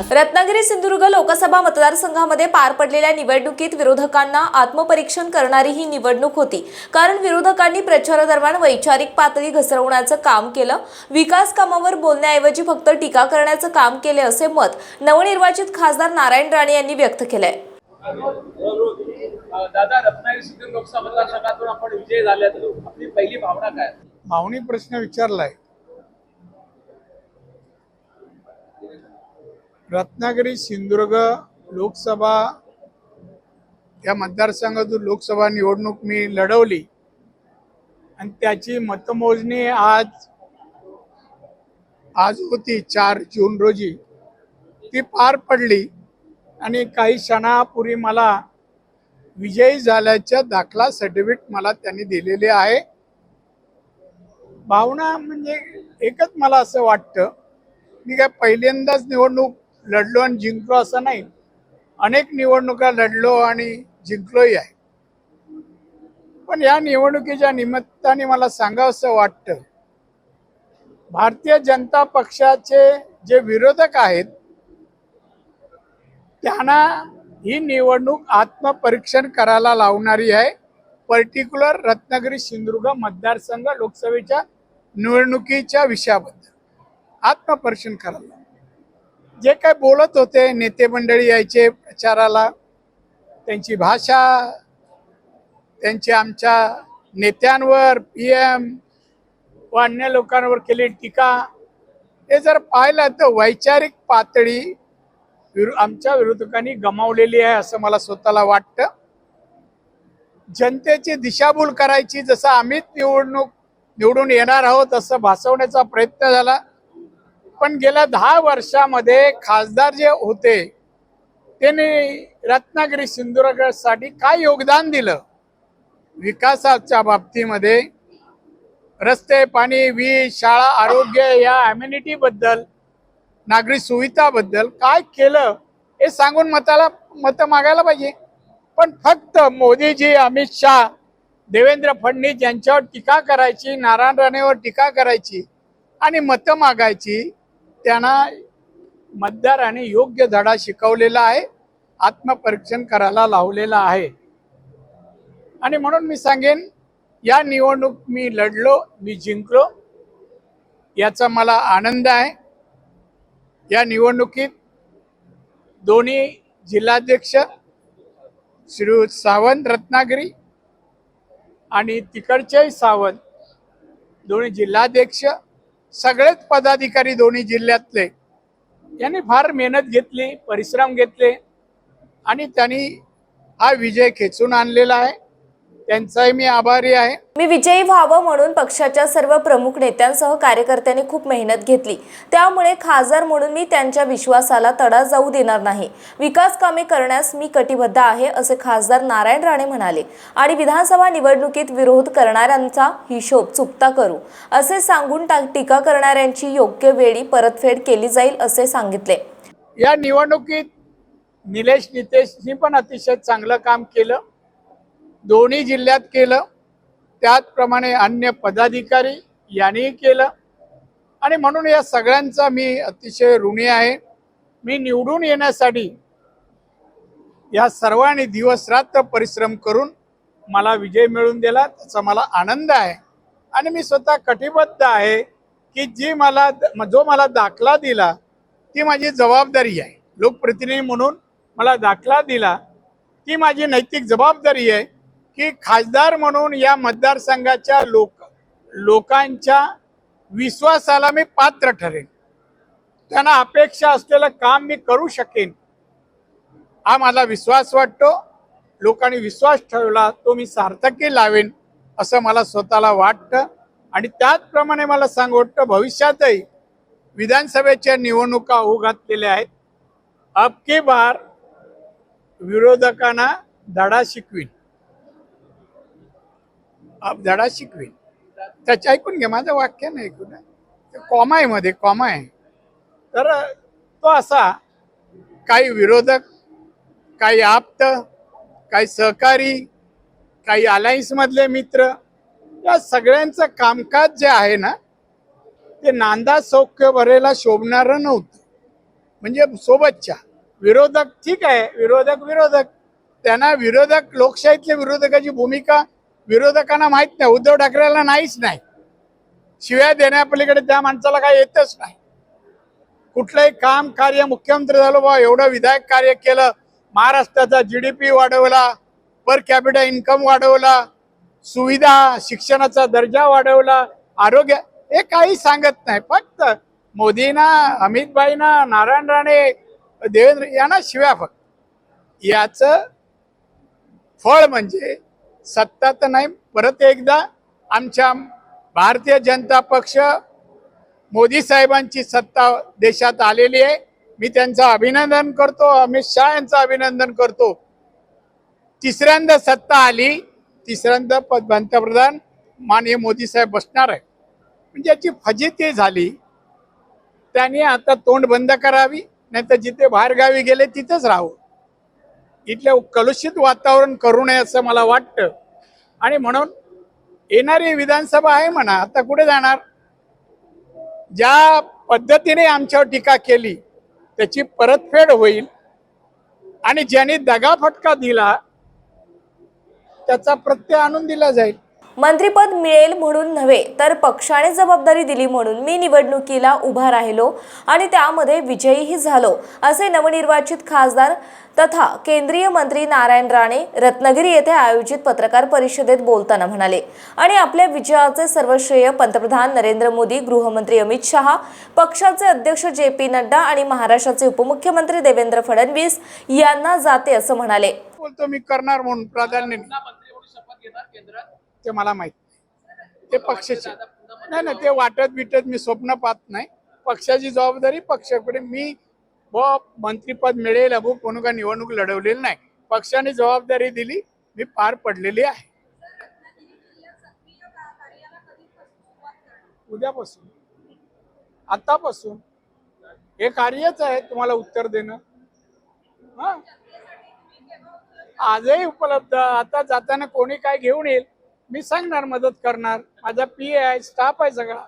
विकास रत्नागिरी सिंधुदुर्ग लोकसभा मतदारसंघामध्ये पार पडलेल्या निवडणुकीत विरोधकांना आत्मपरीक्षण करणारी ही निवडणूक होती. कारण विरोधकांनी प्रचारादरम्यान वैचारिक पातळी घसरवण्याचं काम केलं. विकास कामावर बोलण्याऐवजी फक्त टीका करण्याचं काम केले असे मत नवनिर्वाचित खासदार नारायण राणे यांनी व्यक्त केलंय. दादा रत्नागिरी सिंधुदुर्ग लोकसभा मतदारसंघातून आपण विजय झाले तर आपली पहिली भावना काय? भावनी प्रश्न विचारलाय. रत्नागिरी सिंधुदुर्ग लोकसभा या मतदारसंघातून लोकसभा निवडणूक मी लढवली. आणि त्याची मतमोजणी आज आज होती चार जून रोजी. ती पार पडली आणि काही क्षणापूर्वी मला विजयी झाल्याच्या दाखला सर्टिफिकेट मला त्यांनी दिलेले आहे. भावना म्हणजे एकच मला असं वाटतं मी काय पहिल्यांदाच निवडणूक लढलो आणि जिंकलो असं नाही. अनेक निवडणुका लढलो आणि जिंकलोही आहे. पण या निवडणुकीच्या निमित्ताने मला सांगावंसं वाटतं भारतीय जनता पक्षाचे जे विरोधक आहेत त्यांना ही निवडणूक आत्मपरीक्षण करायला लावणारी आहे. पर्टिक्युलर रत्नागिरी सिंधुदुर्ग मतदारसंघ लोकसभेच्या निवडणुकीच्या विषयाबद्दल आत्मपरीक्षण करायला जे काय बोलत होते नेते मंडळी यायचे प्रचाराला त्यांची भाषा त्यांची आमच्या नेत्यांवर पी एम व अन्य लोकांवर केलेली टीका हे जर पाहिलं तर वैचारिक पातळी विरो आमच्या विरोधकांनी गमावलेली आहे असं मला स्वतःला वाटतं. जनतेची दिशाभूल करायची जसं आम्हीच निवडणूक निवडून येणार आहोत असं भासवण्याचा प्रयत्न झाला. पण गेल्या दहा वर्षामध्ये खासदार जे होते त्यांनी रत्नागिरी सिंधुदुर्गसाठी काय योगदान दिलं? विकासाच्या बाबतीमध्ये रस्ते पाणी वीज शाळा आरोग्य या ॲम्युनिटीबद्दल नागरी सुविधाबद्दल काय केलं हे सांगून मताला मतं मागायला पाहिजे. पण फक्त मोदीजी अमित शाह देवेंद्र फडणवीस यांच्यावर टीका करायची नारायण राणेवर टीका करायची आणि मतं मागायची त्यांना मतदाराने योग्य धडा शिकवलेला आहे आत्मपरीक्षण करायला लावलेला आहे. आणि म्हणून मी सांगेन या निवडणूक मी लढलो मी जिंकलो याचा मला आनंद आहे. या निवडणुकीत दोन्ही जिल्हाध्यक्ष श्री सावंत रत्नागिरी आणि तिकडचेही सावंत दोन्ही जिल्हाध्यक्ष सगळेच पदाधिकारी दोन्ही जिल्ह्यातले. यांनी फार मेहनत घेतली परिश्रम घेतले आणि त्यांनी हा विजय खेचून आणलेला आहे. त्यांचाही मी आभारी आहे. मी विजयी व्हावं म्हणून पक्षाच्या सर्व प्रमुख नेत्यांसह कार्यकर्त्यांनी खूप मेहनत घेतली. त्यामुळे खासदार म्हणून मी त्यांच्या विश्वासाला तडा जाऊ देणार नाही. विकास कामे करण्यास मी कटिबद्ध आहे असे खासदार नारायण राणे म्हणाले. आणि विधानसभा निवडणुकीत विरोध करणाऱ्यांचा हिशोब चुकता करू. असे सांगून टीका करणाऱ्यांची योग्य वेळी परतफेड केली जाईल असे सांगितले. या निवडणुकीत निलेश नितेशनी पण अतिशय चांगलं काम केलं. दोन्ही जिल्ह्यात केलं. त्याचप्रमाणे अन्य पदाधिकारी यांनीही केलं. आणि म्हणून या सगळ्यांचा मी अतिशय ऋणी आहे. मी निवडून येण्यासाठी या सर्वांनी दिवस रात्र परिश्रम करून मला विजय मिळवून दिला. त्याचा मला आनंद आहे. आणि मी स्वतः कटिबद्ध आहे की जी मला जो मला दाखला दिला ती माझी जबाबदारी आहे. लोकप्रतिनिधी म्हणून मला दाखला दिला ती माझी नैतिक जबाबदारी आहे. की खासदार म्हणून या मतदारसंघाच्या लोक लोकांच्या विश्वासाला मी पात्र ठरेन. त्यांना अपेक्षा असलेलं काम मी करू शकेन हा माझा विश्वास वाटतो. लोकांनी विश्वास ठेवला तो मी सार्थकी लावेन असं मला स्वतःला वाटतं. आणि त्याचप्रमाणे मला सांग वाटतं भविष्यातही विधानसभेच्या निवडणुका होऊ घातलेल्या आहेत. अबकी बार विरोधकांना धडा शिकवीन. धडा शिकवीन. त्याच्या ऐकून घे माझं वाक्य नाही ऐकून. ते कॉमा आहे मध्ये कॉमा आहे. तर तो असा काही विरोधक काही आप्त काही सहकारी काही अलायन्समधले मित्र या सगळ्यांचं कामकाज जे आहे ना ते नांदा सौख्य भरेला शोभणारं नव्हतं. म्हणजे सोबतच्या. विरोधक ठीक आहे विरोधक विरोधक. त्यांना विरोधक लोकशाहीतल्या विरोधकाची भूमिका विरोधकांना माहीत नाही उद्धव ठाकरेला नाहीच नाही. शिव्या देण्यापलीकडे त्या माणसाला काय येतच नाही. कुठलंही काम कार्य मुख्यमंत्री झालो बा एवढं विधायक कार्य केलं महाराष्ट्राचा जी डी पी वाढवला पर कॅपिटल इन्कम वाढवला सुविधा शिक्षणाचा दर्जा वाढवला आरोग्य हे काही सांगत नाही. फक्त मोदींना अमित नारायण राणे देवेंद्र यांना शिव्या फक्त. याच फळ म्हणजे सत्ता तर नाही परत एकदा आमच्या भारतीय जनता पक्ष मोदी साहेबांची सत्ता देशात आलेली आहे. मी त्यांचं अभिनंदन करतो अमित शहा यांचं अभिनंदन करतो. तिसऱ्यांदा सत्ता आली तिसऱ्यांदा पंतप्रधान माननीय मोदी साहेब बसणार आहे म्हणजे याची फजिती झाली. त्यांनी आता तोंड बंद करावी नाही तर जिथे बाहेरगावी गेले तिथंच राहू इथलं कलुषित वातावरण करू नये असं मला वाटतं. आणि म्हणून येणारी विधानसभा आहे म्हणा आता कुठे जाणार? ज्या पद्धतीने आमच्यावर टीका केली त्याची परतफेड होईल. आणि ज्यांनी दगाफटका दिला त्याचा प्रत्यय आणून दिला जाईल. मंत्रीपद मिळेल म्हणून नव्हे तर पक्षाने जबाबदारी दिली म्हणून मी निवडणुकीला उभा राहिलो आणि त्यामध्ये विजयीही झालो असे नवनिर्वाचित खासदार तथा केंद्रीय मंत्री नारायण राणे रत्नागिरी येथे आयोजित पत्रकार परिषदेत बोलताना म्हणाले. आणि आपल्या विजयाचे सर्व श्रेय पंतप्रधान नरेंद्र मोदी गृहमंत्री अमित शहा पक्षाचे अध्यक्ष जे पी नड्डा आणि महाराष्ट्राचे उपमुख्यमंत्री देवेंद्र फडणवीस यांना जाते असं म्हणाले. बोलतो मी करणार म्हणून प्राधान्य. ते मला माहीत नाही. ते पक्षाचे. नाही नाही ते वाटत बिटत मी स्वप्न पाहत नाही. पक्षाची जबाबदारी पक्षाकडे मी व मंत्रीपद मिळेल अभू कोणी का निवडणूक लढवलेली नाही. पक्षाने जबाबदारी दिली मी पार पडलेली आहे. उद्यापासून. आतापासून हे कार्यच आहे तुम्हाला उत्तर देणं. हा? आजही उपलब्ध. आता जाताना कोणी काय घेऊन येईल? मी सांगणार मदत करणार. माझा पी आहे स्टाफ आहे सगळा.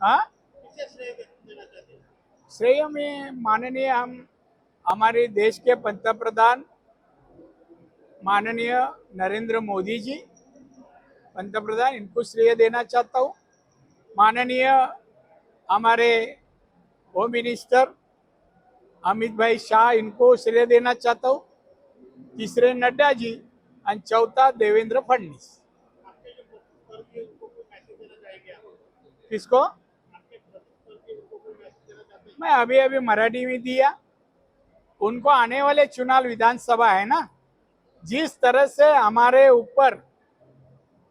हाँ? श्रेय में माननीय हम हमारे देश के पंतप्रधान माननीय नरेंद्र मोदी जी पंतप्रधान इनको श्रेय देना चाहता हूँ. माननीय हमारे होम मिनिस्टर अमित भाई शाह इनको श्रेय देना चाहता हूँ। तीसरे नड्डा जी और चौथा देवेंद्र फडणवीस। किसको? मैं अभी अभी मराठी में दिया। उनको आने वाले चुनाव विधानसभा है ना? जिस तरह से हमारे ऊपर,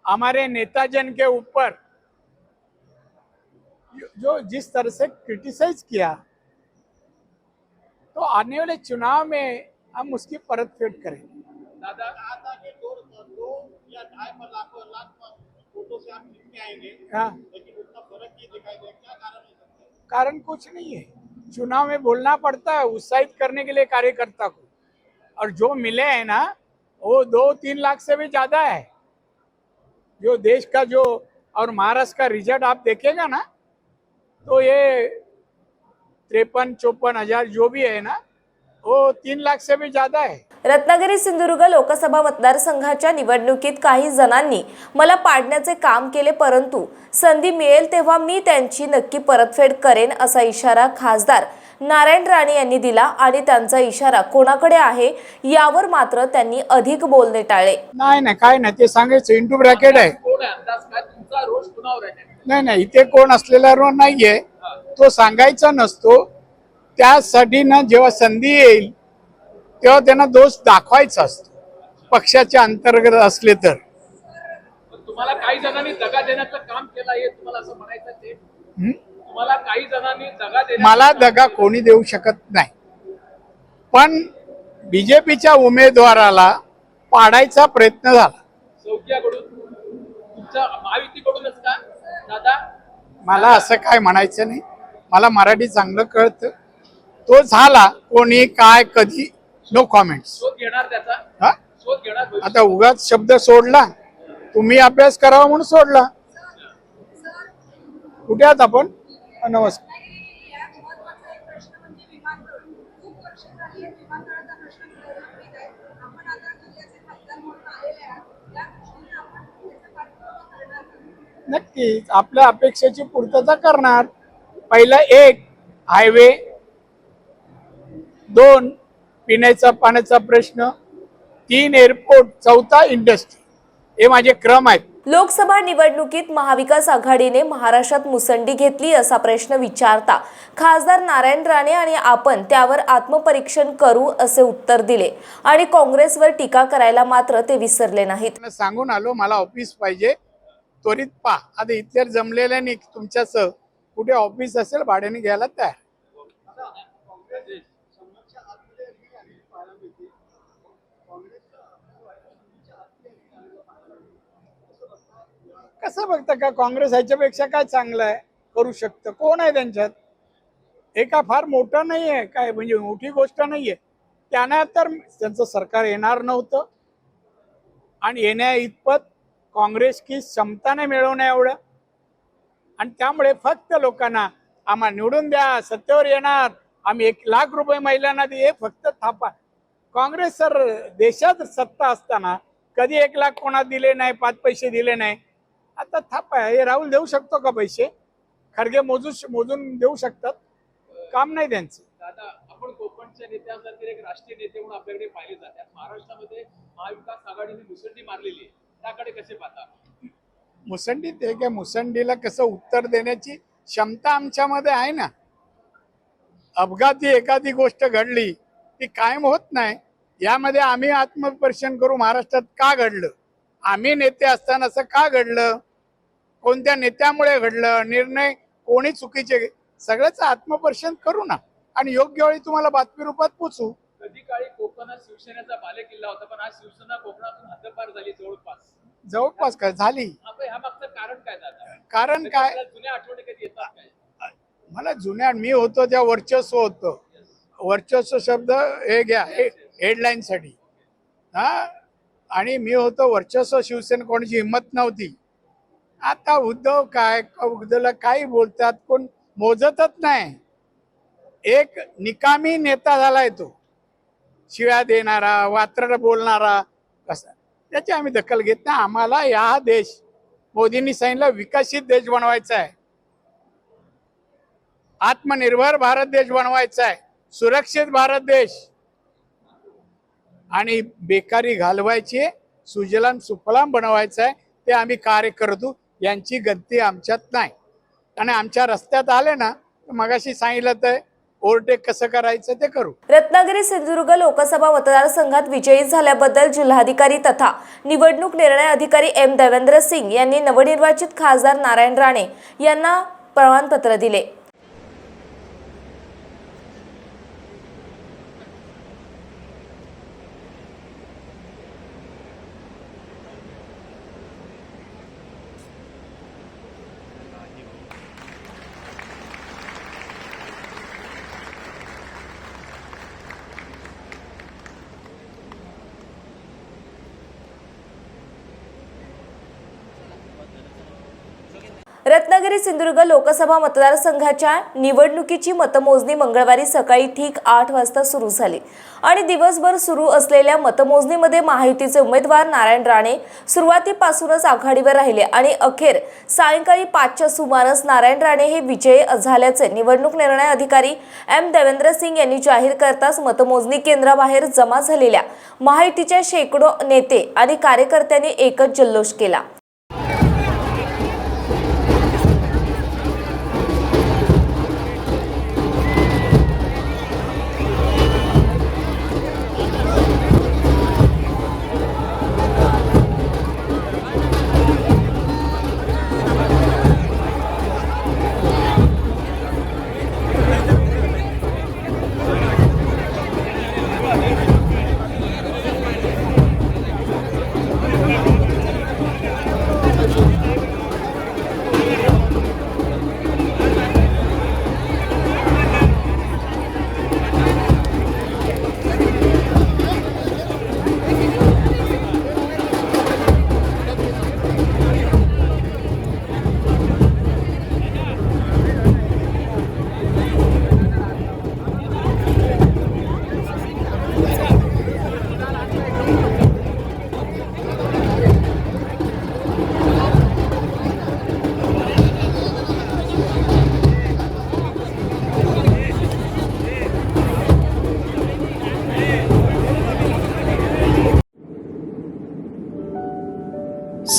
हमारे नेताजन के ऊपर, जो जिस तरह से क्रिटिसाइज किया तो आने वाले चुनाव में हम उसकी परतफेड करेंगे दादा आता कि दो दो या ढाई पर लाखों लाख फ़ोटो से आप जीत आएँगे हाँ। लेकिन उतना फ़र्क नहीं दिखाई दे क्या कारण है कारण कुछ नहीं है। चुनाव में बोलना पड़ता है उत्साहित करने के लिए कार्यकर्ता को। और जो मिले हैं ना वो दो तीन लाख से भी ज़्यादा है। जो देश का जो और महाराष्ट्र का रिज़ल्ट आप देखेगा ना तो ये तिरपन चौपन हजार जो भी है ना वो तीन लाख से भी ज्यादा है। रत्नागिरी सिंधुदुर्ग लोकसभा मतदारसंघाच्या निवडणुकीत काही जणांनी मला पाडण्याचे काम केले परंतु संधी मिळेल तेव्हा मी त्यांची नक्की परतफेड करेन असा इशारा खासदार नारायण राणे यांनी दिला आणि त्यांचा इशारा कोणाकडे आहे यावर मात्र त्यांनी अधिक बोलणे टाळले नाही नाही काय नाही ते सांगायचं इंटू ब्रॅकेट आहे. नाही नाही इथे कोण असलेला रो नाहीये. तो सांगायचा नसतो त्यासाठी ना जेव्हा संधी येईल तेव्हा त्यांना दोष दाखवायचा असतो पक्षाच्या अंतर्गत असले तर. तुम्हाला काही जणांनी दगा देण्याचं काम केलं आहे तुम्हाला असं म्हणायचं? तुम्हाला काही जणांनी दगा मला दगा कोणी देऊ शकत नाही. पण बीजेपीच्या उमेदवाराला पाडायचा प्रयत्न झाला. चौकीयाकडून तुमच्या महायुतीकडूनच का? दादा? मला असं काय म्हणायचं नाही. मला मराठी चांगलं कळतं. तो झाला कोणी काय कधी नो कॉमेंट्स हा? भविष्यात. आता उगाच शब्द सोडला. तुम्ही अभ्यास करावा म्हणून सोडला. कुठे आहात आपण? नमस्कार? नक्कीच आपल्या अपेक्षेची पूर्तता करणार. पहिलं एक हायवे. दोन पिण्याचा पाण्याचा प्रश्न. तीन एअरपोर्ट. चौथा इंडस्ट्री. हे माझे क्रम आहेत. लोकसभा निवडणुकीत महाविकास आघाडीने महाराष्ट्रात मुसंडी घेतली असा प्रश्न विचारता खासदार नारायण राणे आणि आपण त्यावर आत्मपरीक्षण करू असे उत्तर दिले आणि काँग्रेसवर टीका करायला मात्र ते विसरले नाहीत. सांगून आलो मला ऑफिस पाहिजे. त्वरित पा आता इतर जमलेल्यानी तुमच्यासह कुठे ऑफिस असेल भाड्याने घ्यायला तयार कसं बघतं का काँग्रेस ह्याच्यापेक्षा काय चांगलं आहे? करू शकतं. कोण आहे त्यांच्यात? हे काय फार मोठं नाही आहे काय म्हणजे मोठी गोष्ट नाही आहे त्यांना तर त्यांचं सरकार येणार नव्हतं. आणि येण्या इतपत काँग्रेस की क्षमता नाही मिळवण्या एवढं आणि त्यामुळे फक्त लोकांना आम्हा निवडून द्या सत्तेवर येणार. आम्ही एक लाख रुपये महिलांना दे हे फक्त थापा. काँग्रेस सर देशात सत्ता असताना कधी एक लाख कोणा दिले नाही पाच पैसे दिले नाही. आता थापा हे राहुल देऊ शकतो का पैसे? खरगे मोजू मोजून देऊ शकतात. काम नाही त्यांचं. दादा आपण कोकणच्या नेत्यांसारखे एक राष्ट्रीय नेते म्हणून आपल्याकडे पाहिले जातात. महाराष्ट्रामध्ये महाविकास आघाडीने मुसंडी मारलेली आहे. त्याकडे कसे पाहता? मुसंडी ते काय मुसंडीला कसं उत्तर देण्याची क्षमता आमच्यामध्ये आहे ना? अपघाती एखादी गोष्ट घडली ती कायम होत नाही. यामध्ये आम्ही आत्मपरीक्षण करू महाराष्ट्रात का घडलं? आम्ही नेते असताना असं का घडलं? कोणत्या नेत्यामुळे घडलं? निर्णय कोणी चुकीचे घे- सगळ्याचं आत्मपरीक्षण करू ना. आणि योग्य वेळी तुम्हाला बातमी रूपात पोचू. कधी काळी कोकणात शिवसेनेचा बालेकिल्ला होता पण आज शिवसेना कोकणातून हद्दपार झाली जवळपास. जवळपास काय झाली. कारण काय कारण काय? मला जुन्या मी होतो त्या वर्चस्व होतं. वर्चस्व शब्द हे घ्या हेडलाईन साठी. हा? आणि मी होतो वर्चस्व शिवसेना कोणाची हिंमत नव्हती. आता उद्धव काय उद्धवला काही बोलतात कोण मोजतच नाही. एक निकामी नेता झालाय तो. शिव्या देणारा वात्रट बोलणारा कसा? त्याची आम्ही दखल घेत नाही. आम्हाला या देश मोदींनी सांगितलं विकसित देश बनवायचा आहे. आत्मनिर्भर भारत देश बनवायचा आहे. सुरक्षित भारत देश. आणि बेकारी घालवायची आहे, सुजलाम सुफलाम बनवायचं आहे ते आम्ही कार्य करतो यांची गती आमच्यात नाही. आणि आमच्या रस्त्यात आले ना तर मगाशी सांगितलं तर ओव्हरटेक कसं करायचं ते करू. रत्नागिरी सिंधुदुर्ग लोकसभा मतदारसंघात विजयी झाल्याबद्दल जिल्हाधिकारी तथा निवडणूक निर्णय अधिकारी एम देवेंद्र सिंग यांनी नवनिर्वाचित खासदार नारायण राणे यांना प्रमाणपत्र दिले. रत्नागिरी सिंधुदुर्ग लोकसभा मतदारसंघाच्या निवडणुकीची मतमोजणी मंगळवारी सकाळी ठीक आठ वाजता सुरू झाली. आणि दिवसभर सुरू असलेल्या मतमोजणीमध्ये माहितीचे उमेदवार नारायण राणे सुरुवातीपासूनच आघाडीवर राहिले आणि अखेर सायंकाळी पाचच्या सुमारास नारायण राणे हे विजयी झाल्याचे निवडणूक निर्णय अधिकारी एम देवेंद्र सिंग यांनी जाहीर करताच मतमोजणी केंद्राबाहेर जमा झालेल्या माहितीच्या शेकडो नेते आणि कार्यकर्त्यांनी एकच जल्लोष केला.